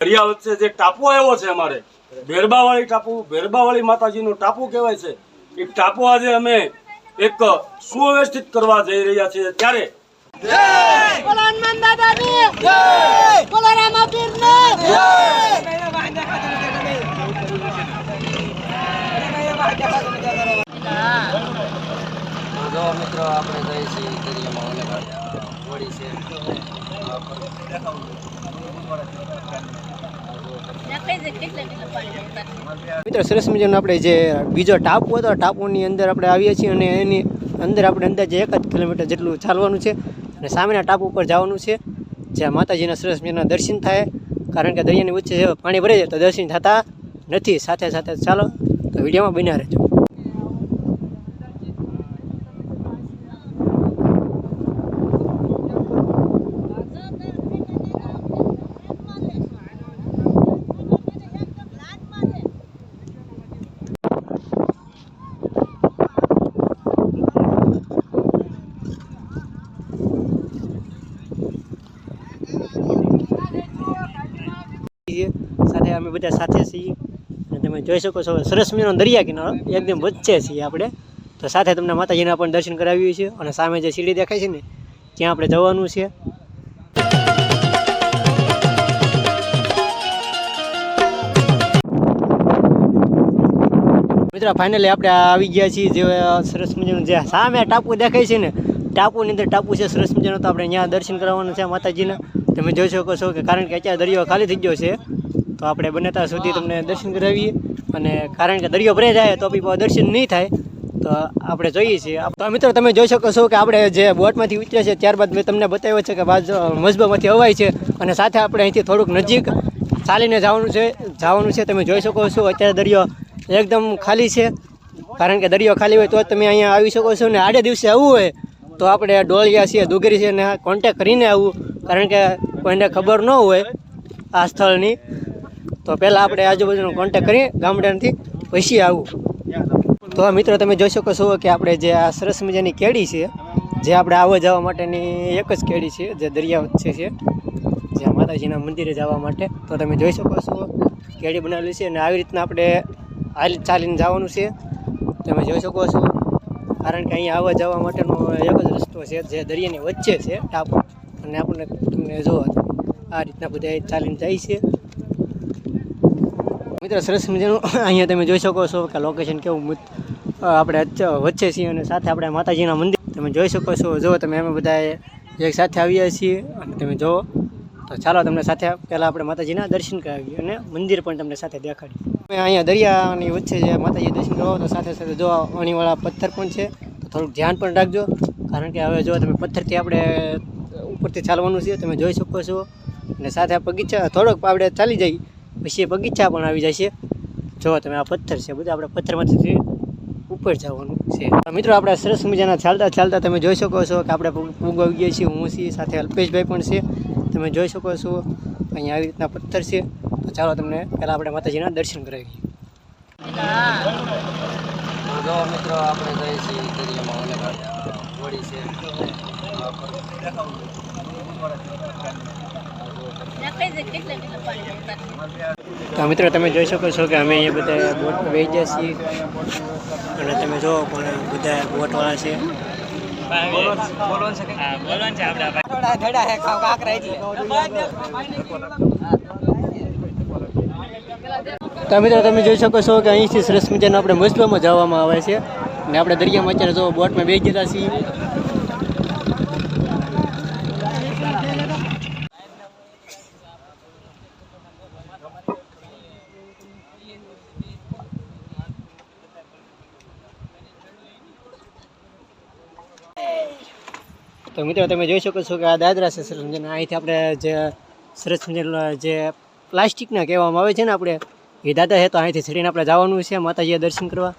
દરિયા વચ્ચે જે ટાપુ આવ્યો છે અમારે ભેરબાવાળી ટાપુ ભેરબાવાળી માતાજીનો ટાપુ કહેવાય છે. એ ટાપુ આજે અમે એક સુવ્યવસ્થિત કરવા જઈ રહ્યા છીએ. ત્યારે મિત્રો આપણે જઈએ છીએ દરિયામાં ઓલે હોળી છે. મિત્રો, સરસ મજાનો આપણે જે બીજો ટાપુ હતો, ટાપુની અંદર આપણે આવીએ છીએ અને એની અંદર આપણે અંદાજે એક જ કિલોમીટર જેટલું ચાલવાનું છે અને સામેના ટાપુ ઉપર જવાનું છે, જ્યાં માતાજીના સરસ મજાના દર્શન થાય. કારણ કે દરિયાની વચ્ચે પાણી ભરે છે તો દર્શન થતા નથી. સાથે સાથે ચાલો, તો વિડીયોમાં બન્યા રહેજો. સાથે અમે બધા સાથે છીએ. અને તમે જોઈ શકો છો, સરસ મજાનો દરિયા કિનારો. એકદમ વચ્ચે છીએ આપણે. તો સાથે તમને માતાજીના પણ દર્શન કરાવ્યું છે અને સામે જે સીડી દેખાય છે ને, ત્યાં આપણે જવાનું છે. મિત્રો ફાઇનલી આપણે આવી ગયા છીએ જે સરસ મજાનું જે સામે ટાપુ દેખાય છે ને, ટાપુની અંદર ટાપુ છે, સરસ મજાનો. તો આપણે ત્યાં દર્શન કરવાનું છે માતાજીના. તમે જોઈ શકો છો કે કારણ કે અત્યારે દરિયો ખાલી થઈ ગયો છે, તો આપણે બને ત્યાં સુધી તમને દર્શન કરાવીએ. અને કારણ કે દરિયો ભરાઈ જાય તો બી દર્શન નહીં થાય, તો આપણે જોઈએ છીએ. તો મિત્રો, તમે જોઈ શકો છો કે આપણે જે બોટમાંથી ઉતર્યા છે, ત્યારબાદ મેં તમને બતાવ્યો છે કે બાજુ મજબામાંથી અવાય છે અને સાથે આપણે અહીંથી થોડુંક નજીક ચાલીને જવાનું છે જવાનું છે. તમે જોઈ શકો છો અત્યારે દરિયો એકદમ ખાલી છે. કારણ કે દરિયો ખાલી હોય તો તમે અહીંયા આવી શકો છો ને આડે દિવસે આવવું હોય, તો આપણે ડોળિયા છીએ, દુગરી છે ને કોન્ટેક કરીને આવવું કારણ કે કોઈને ખબર ન હોય આ સ્થળની, તો પહેલાં આપણે આજુબાજુનો કોન્ટેક કરી ગામડાથી પછી આવું. તો મિત્રો તમે જોઈ શકો છો કે આપણે જે આ સરસ મજાની કેડી છે, જે આપણે આવવા જવા માટેની એક જ કેડી છે, જે દરિયા વચ્ચે છે, જે માતાજીના મંદિરે જવા માટે. તો તમે જોઈ શકો છો, કેડી બનાવેલી છે અને આવી રીતના આપણે હાલ ચાલીને જવાનું છે. તમે જોઈ શકો છો, કારણ કે અહીંયા આવવા જવા માટેનો એક જ રસ્તો છે, જે દરિયાની વચ્ચે છે, ટાપુ. અને આપણને તમને જો આ રીતના બધા ચાલીને જાય છે. મિત્રો, સરસ મજાનું અહીંયા તમે જોઈ શકો છો કે લોકેશન કેવું આપણે વચ્ચે છીએ અને સાથે આપણે માતાજીના મંદિર. તમે જોઈ શકો છો, જો તમે અમે બધા એક સાથે આવ્યા છીએ અને તમે જુઓ તો ચાલો તમને સાથે પહેલાં આપણે માતાજીના દર્શન કરાવીએ અને મંદિર પણ તમને સાથે દેખાડીએ. અમે અહીંયા દરિયાની વચ્ચે જે માતાજી દર્શન કરો તો સાથે સાથે જો અણીવાળા પથ્થર પણ છે, તો થોડુંક ધ્યાન પણ રાખજો. કારણ કે હવે જો તમે પથ્થરથી આપણે ઉપરથી ચાલવાનું છે, તમે જોઈ શકો છો. અને સાથે આ બગીચા થોડોક આપણે ચાલી જઈએ પછી બગીચા પણ આવી જાય છે. જો, તમે આ પથ્થર છે, બધા આપણે પથ્થરમાંથી ઉપર જવાનું છે. મિત્રો, આપણે સરસ મજાના ચાલતા ચાલતા તમે જોઈ શકો છો કે આપણે પૂગ પૂગ ગયા છીએ. હું છીએ સાથે અલ્પેશભાઈ પણ છે. તમે જોઈ શકો છો, અહીંયા આવી રીતના પથ્થર છે. તો ચાલો તમને પહેલાં આપણે માતાજીના દર્શન કરાવીએ. જો મિત્રો આપણે જઈએ દરિયામાં ઓલે વળી છે. તો મિત્રો, તમે જોઈ શકો છો કે અમે અહીંયા બધા બોટમાં બેસી ગયા છીએ. અને તમે જો પણ બધા બોટવાળા છે. તો મિત્રો તમે જોઈ શકો છો કે અહીંથી સરસ મજાનો આપણે મજબામાં જવામાં આવે છે. અને આપણે દરિયામાં અત્યારે જો બોટમાં બેસી જતા છીએ. તો મિત્રો તમે જોઈ શકો છો કે આ દાદરા છે સરસ અહીંથી આપણે જે સરસ જે પ્લાસ્ટિકના કહેવામાં આવે છે ને આપણે એ દાદા છે તો અહીંથી ચડીને આપણે જવાનું છે, માતાજીએ દર્શન કરવા.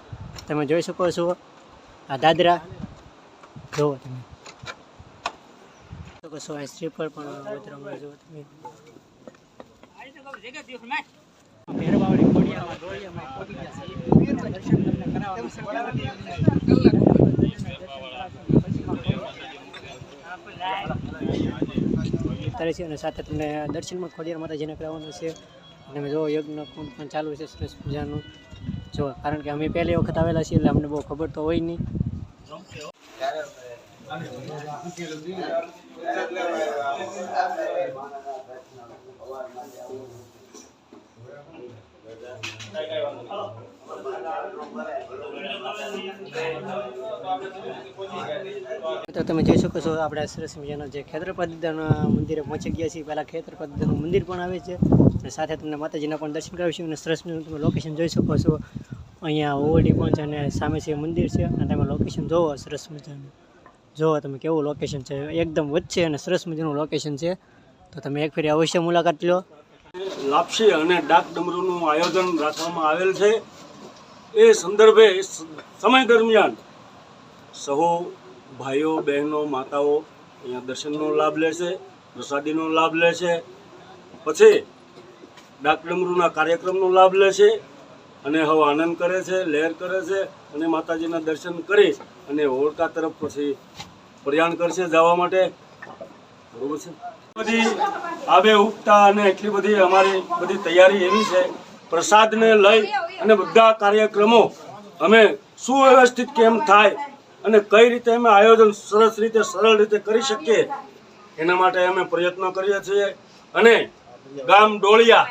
તમે જોઈ શકો છો આ દાદરા. જુઓ તમે. શકો આ શ્રીફળ પણ. દર્શન સાથે તમને દર્શનમાં ખોડિયાર માતાજીને કરાવવાનું છે. અને જો યજ્ઞ કુંડ પણ ચાલુ છે સરસ મજાનું જો, કારણ કે અમે પહેલી વખત આવેલા છીએ એટલે અમને બહુ ખબર તો હોય નહીં. તો તમે જોઈ શકો છો આપણે સરસ મજાના જે ખેતરપદના મંદિરે પહોંચી ગયા છીએ. પહેલાં ખેતરપદનું મંદિર પણ આવે છે. અને સાથે તમને માતાજીના પણ દર્શન કરાવીશું અને સરસ તમે લોકેશન જોઈ શકો છો. અહીંયા ઓવડી પણ છે અને સામે છે મંદિર છે. અને તમે લોકેશન જોવો, સરસ મજાનું. જોવો તમે કેવું લોકેશન છે. એકદમ વચ્ચે અને સરસ મજાનું લોકેશન છે. તો તમે એક ફેરી અવશ્ય મુલાકાત લો. લાપસી અને ડાક ડમરૂનું આયોજન રાખવામાં આવેલ છે. એ સંદર્ભે સમય દરમિયાન સહુ ભાઈઓ, બહેનો, માતાઓ અહીંયા દર્શનનો લાભ લેશે પ્રસાદીનો લાભ લેશે પછી ડાકડમરૂના કાર્યક્રમનો લાભ લેશે અને હવે આનંદ કરે છે, લહેર કરે છે અને માતાજીના દર્શન કરી અને હોળકા તરફ પછી પ્રયાણ કરશે જવા માટે. બરોબર છે? બધી આબે ઉગતા અને એટલી બધી અમારી બધી તૈયારી એવી છે. પ્રસાદને લઈ અને બધા કાર્યક્રમો અમે સુવ્યવસ્થિત કેમ થાય અને કઈ રીતે અમે આયોજન સરસ રીતે, સરળ રીતે કરી શકીએ, એના માટે અમે પ્રયત્નો કરીએ છીએ. અને ગામ ડોળિયા,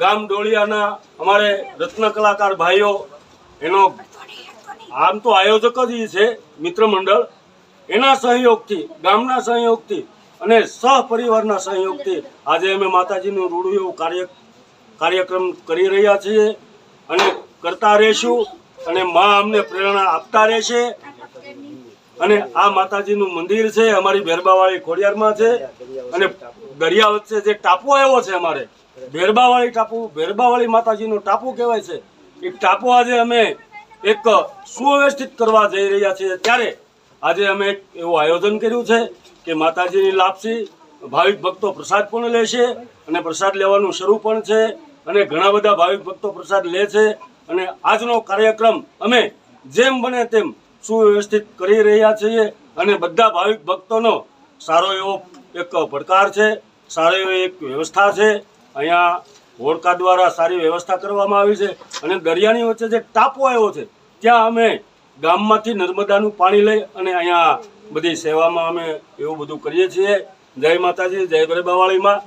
ગામ ડોળિયાના અમારે રત્ન કલાકાર ભાઈઓ, એનો આમ તો આયોજક જ છે, મિત્ર મંડળ. એના સહયોગથી, ગામના સહયોગથી અને સહપરિવારના સહયોગથી આજે અમે માતાજીનું રૂડું એવું કાર્ય, કાર્યક્રમ કરી રહ્યા છીએ. અને કરતા રહીશું. અને મા અમને પ્રેરણા આપતા રહેશે અને આ માતાજીનું મંદિર છે, અમારી ભેરબાવાળી ખોડિયારમાં છે. અને દરિયા વચ્ચે જે ટાપુ આવ્યો છે અમારે ભેરબાવાળી ટાપુ ભેરબાવાળી માતાજીનો ટાપુ કહેવાય છે. એ ટાપુ આજે અમે એક સુવ્યવસ્થિત કરવા જઈ રહ્યા છીએ. ત્યારે આજે અમે એવું આયોજન કર્યું છે કે માતાજીની લાપસી ભાવિક ભક્તો પ્રસાદ પણ લેશે અને પ્રસાદ લેવાનું શરૂ પણ છે અને ઘણા બધા ભાવિક ભક્તો પ્રસાદ લે છે. અને આજનો કાર્યક્રમ અમે જેમ બને તેમ સુવ્યવસ્થિત કરી રહ્યા છીએ અને બધા ભાવિક ભક્તોનો સારો એવો એક પડકાર છે, સારો એવી એક વ્યવસ્થા છે. અહીંયા હોડકા દ્વારા સારી વ્યવસ્થા કરવામાં આવી છે અને દરિયાની વચ્ચે જે ટાપુ આવ્યો છે, ત્યાં અમે ગામમાંથી નર્મદાનું પાણી લઈ અને અહીંયા બધી સેવામાં અમે એવું બધું કરીએ છીએ. જય માતાજી, જય ગરબાવાળીમાં.